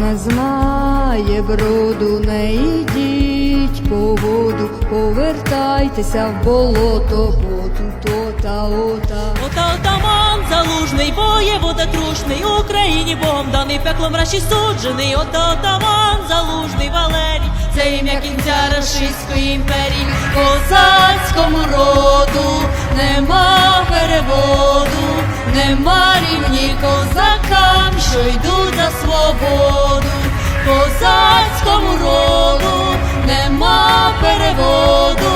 Не знає броду, не йдіть по воду, повертайтеся в болото, бо тут ота ота. Ота отаман залужний, воєвода трушний, Україні Богом даний пеклом раші суджений. Ота отаман залужний Валерій, це ім'я кінця Рашистської імперії. козацькому роду нема переводу, нема рівні козакам, що йдуть за свободу, козацькому роду нема переводу,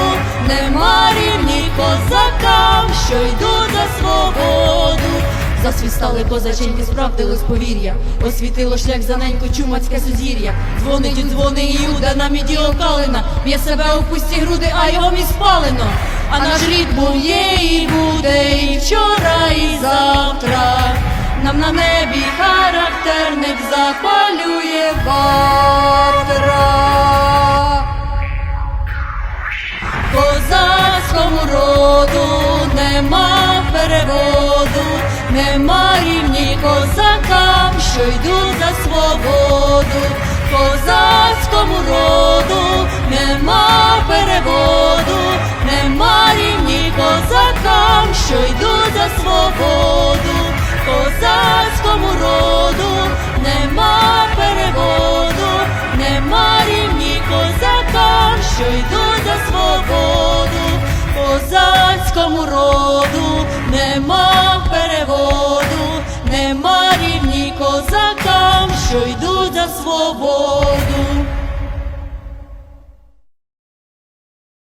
нема рівні козакам, що йдуть за свободу. Засвістали козаченьки, справдилось повір'я, освітило шлях за ненько чумацьке сузір'я. Дзвонить у дзвони Іуда на міді окалина, б'є себе у пусті груди, а його міст спалено. А наш рід був є і на небі характерник запалює ватра. Козацькому роду нема переводу, нема рівні козакам, що йдуть за свободу, козацькому роду нема переводу, нема рівні козакам, що йдуть козакам,